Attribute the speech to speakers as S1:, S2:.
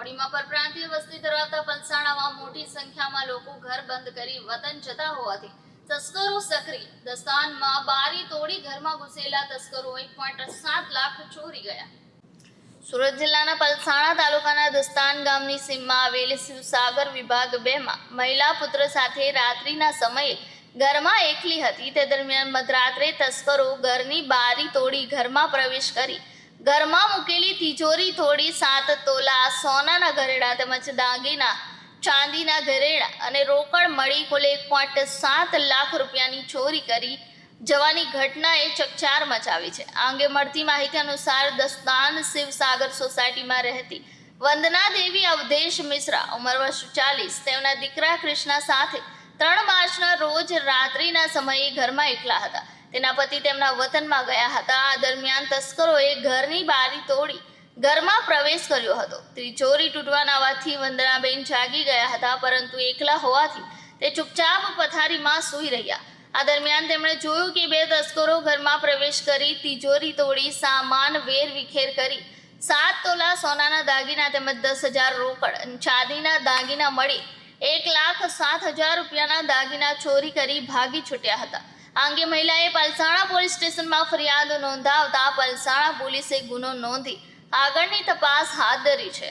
S1: હોડીમાં પરપ્રાંતીય વસ્તી ધરાવતા પલસાણામાં મોટી સંખ્યામાં લોકો ઘર બંધ કરી વતન જતા હોવાથી તસ્કરો સક્રિય. દસ્તાનમાં બારી તોડી ઘરમાં ઘૂસેલા તસ્કરો એક પોઈન્ટ સાત લાખ ચોરી ગયા. સુરત જિલ્લાના પલસાણા તાલુકાના દસ્તાન ગામની સીમમાં આવેલી શિવસાગર વિભાગ બેમાં મહિલા પુત્ર સાથે રાત્રિના સમયે ઘરમાં એકલી હતી. તે દરમિયાન મધરાત્રે તસ્કરો ઘરની બારી તોડી ઘરમાં પ્રવેશ કરી ઘરમાં મૂકેલી તિજોરી થોડી, સાત તોલા, સોનાના ઘરેડા તેમજ દાગીના, ચાંદીના ઘરેડા અને રોકડ મળી કુલ એક પોઈન્ટ સાત લાખ રૂપિયાની ચોરી કરી જવાની ઘટનાએ ચકચાર મચાવી છે. આ અંગે મળતી માહિતી અનુસાર દસ્તાન શિવસાગર સોસાયટીમાં રહેતી વંદના દેવી અવધેશ મિશ્રા, ઉંમર વર્ષ ચાલીસ, તેમના દીકરા કૃષ્ણા સાથે ત્રણ માર્ચના રોજ રાત્રિના સમયે ઘરમાં એકલા હતા. તેના પતિ તેમના વતનમાં ગયા હતા. આ દરમિયાન તસ્કરોએ ઘરની બારી તોડી ઘરમાં પ્રવેશ કર્યો હતો. તિજોરી તૂટવાના અવાજથી વંદનાબેન જાગી ગયા હતા, પરંતુ એકલા હોવાથી તે ચૂપચાપ પથારીમાં સૂઈ રહ્યા. આ દરમિયાન તેમણે જોયું કે બે તસ્કરો ઘરમાં પ્રવેશ કરી તિજોરી તોડી, સામાન વેર વિખેર કરી સાત તોલા સોનાના દાગીના તેમજ દસ હજાર રોકડ ચાંદીના દાગીના મળી એક લાખ સાત હજાર રૂપિયાના દાગીના ચોરી કરી ભાગી છૂટ્યા હતા. આ અંગે મહિલાએ પલસાણા પોલીસ સ્ટેશનમાં ફરિયાદ નોંધાવતા પલસાણા પોલીસે ગુનો નોંધી આગળની તપાસ હાથ ધરી છે.